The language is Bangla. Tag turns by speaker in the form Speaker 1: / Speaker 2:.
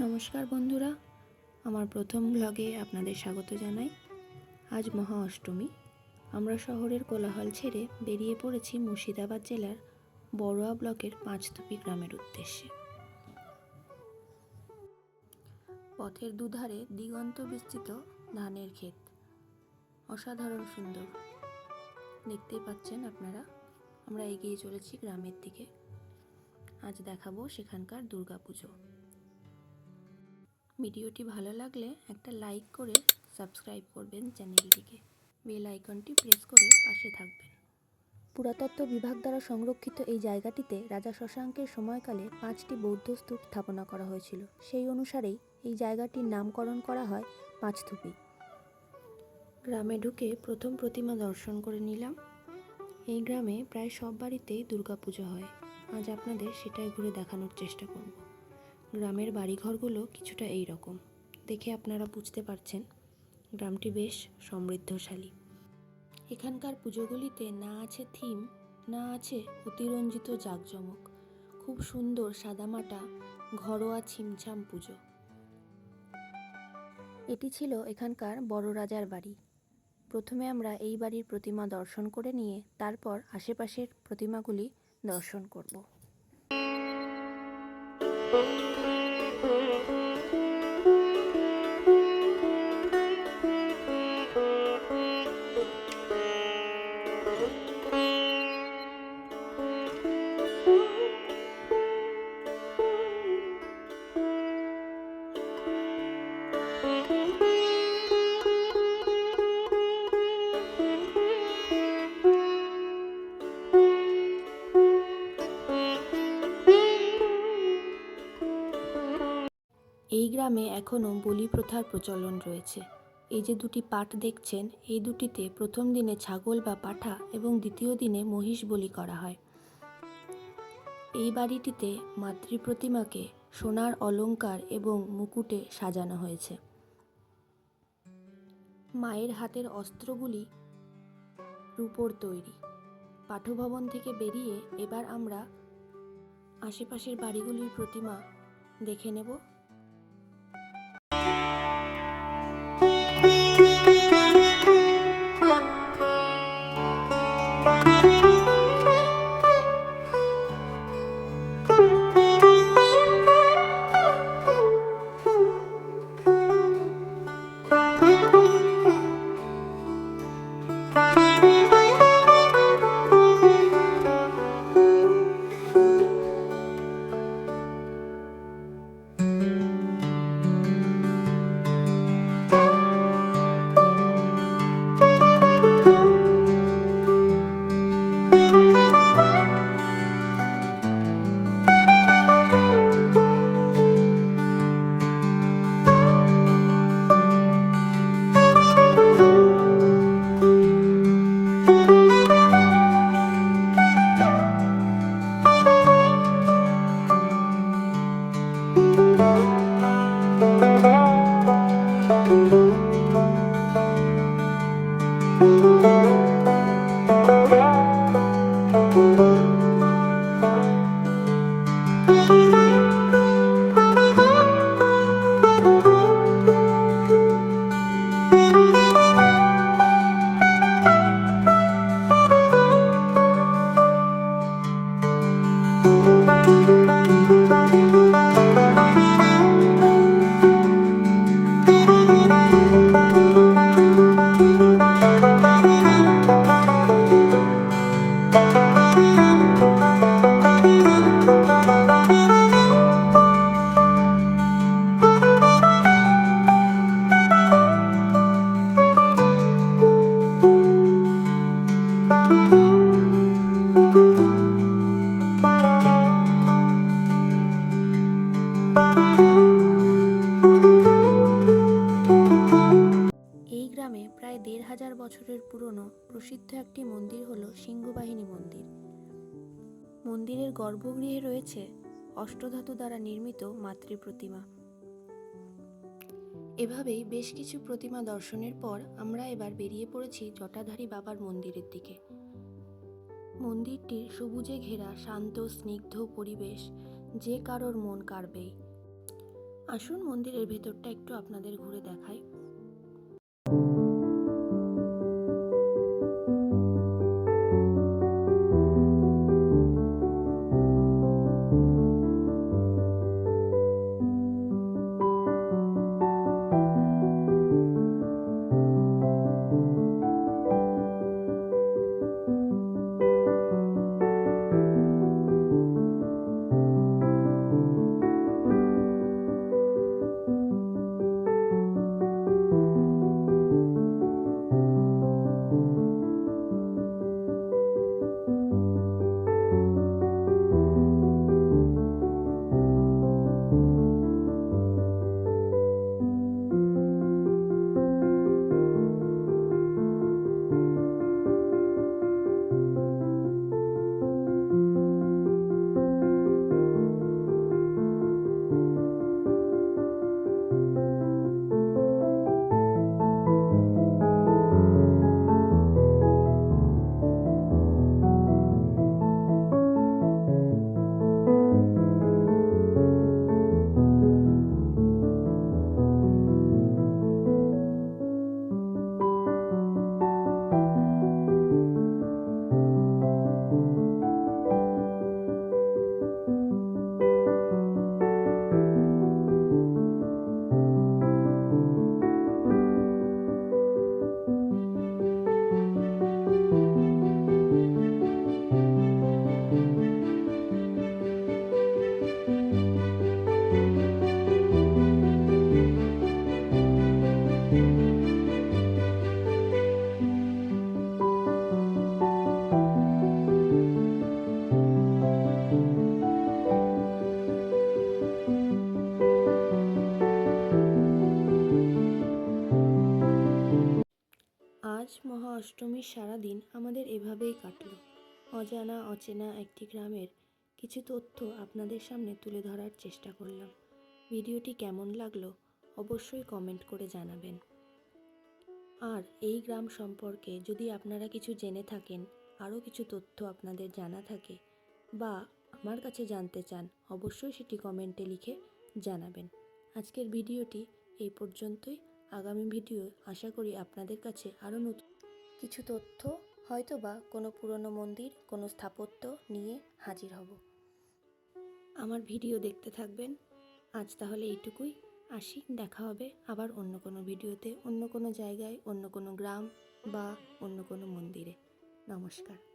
Speaker 1: নমস্কার বন্ধুরা, আমার প্রথম ব্লগে আপনাদের স্বাগত জানাই। আজ মহা অষ্টমী। আমরা শহরের কোলাহল ছেড়ে বেরিয়ে পড়েছি মুর্শিদাবাদ জেলার বড়ুয়া ব্লকের পাঁচতুপি গ্রামের উদ্দেশ্যে। পথের দুধারে দিগন্ত বিস্তৃত ধানের ক্ষেত। অসাধারণ সুন্দর। দেখতেই পাচ্ছেন আপনারা, আমরা এগিয়ে চলেছি গ্রামের দিকে। আজ দেখাবো সেখানকার দুর্গাপুজো। ভিডিওটি ভালো লাগলে একটা লাইক করে সাবস্ক্রাইব করবেন চ্যানেলটিকে। বেল আইকনটি প্রেস করে পাশে থাকবেন। পুরাতত্ত্ব বিভাগ দ্বারা সংরক্ষিত এই জায়গাটিতে রাজা শশাঙ্কের সময়কালে পাঁচটি বৌদ্ধ স্তূপ স্থাপনা করা হয়েছিল। সেই অনুসারেই এই জায়গাটির নামকরণ করা হয় পাঁচথুপি। গ্রামে ঢুকে প্রথম প্রতিমা দর্শন করে নিলাম। এই গ্রামে প্রায় সব বাড়িতেই দুর্গাপুজো হয়। আজ আপনাদের সেটাই ঘুরে দেখানোর চেষ্টা করব। গ্রামের বাড়িঘরগুলো কিছুটা এই রকম। দেখে আপনারা বুঝতে পারছেন, গ্রামটি বেশ সমৃদ্ধশালী। এখানকার পুজোগুলিতে না আছে থিম, না আছে অতিরঞ্জিত জাঁকজমক। খুব সুন্দর সাদামাটা, ঘরোয়া ছিমছাম পুজো। এটি ছিল এখানকার বড় রাজার বাড়ি। প্রথমে আমরা এই বাড়ির প্রতিমা দর্শন করে নিয়ে তারপর আশেপাশের প্রতিমাগুলি দর্শন করব। Mm-hmm. এই গ্রামে এখনও বলি প্রথার প্রচলন রয়েছে। এই যে দুটি পাঠ দেখছেন, এই দুটিতে প্রথম দিনে ছাগল বা পাঠা এবং দ্বিতীয় দিনে মহিষ বলি করা হয়। এই বাড়িটিতে মাতৃ প্রতিমাকে সোনার অলংকার এবং মুকুটে সাজানো হয়েছে। মায়ের হাতের অস্ত্রগুলি রূপোর তৈরি। পাঠভবন থেকে বেরিয়ে এবার আমরা আশেপাশের বাড়িগুলির প্রতিমা দেখে নেব। এই পুরনো, প্রসিদ্ধ একটি মন্দির হল সিংহবাহিনী মন্দির। মন্দিরের গর্ভগৃহে রয়েছে অষ্টধাতু দ্বারা নির্মিত মাতৃ প্রতিমা এভাবেই বেশ কিছু প্রতিমা দর্শনের পর আমরা এবার বেরিয়ে পড়েছি জটাধারী বাবার মন্দিরের দিকে। মন্দিরটির সবুজে ঘেরা, শান্ত, স্নিগ্ধ পরিবেশ যে কারোর মন কাড়বেই। আসুন মন্দিরের ভেতরটা একটু আপনাদের ঘুরে দেখাই। অষ্টমীর সারাদিন আমাদের এভাবেই কাটলো। অজানা, অচেনা একটি গ্রামের কিছু তথ্য আপনাদের সামনে তুলে ধরার চেষ্টা করলাম। ভিডিওটি কেমন লাগল অবশ্যই কমেন্ট করে জানাবেন। আর এই গ্রাম সম্পর্কে যদি আপনারা কিছু জেনে থাকেন, আরও কিছু তথ্য আপনাদের জানা থাকে বা আমার কাছে জানতে চান, অবশ্যই সেটি কমেন্টে লিখে জানাবেন। আজকের ভিডিওটি এই পর্যন্তই। আগামী ভিডিও আশা করি আপনাদের কাছে আরও নতুন কিছু তথ্য হয়তো বা কোনো পুরনো মন্দির, কোনো স্থাপত্য নিয়ে হাজির হব। আমার ভিডিও দেখতে থাকবেন। আজ তাহলে এইটুকুই। আসি, দেখা হবে আবার অন্য কোনো ভিডিওতে, অন্য কোনো জায়গায়, অন্য কোনো গ্রাম বা অন্য কোনো মন্দিরে। নমস্কার।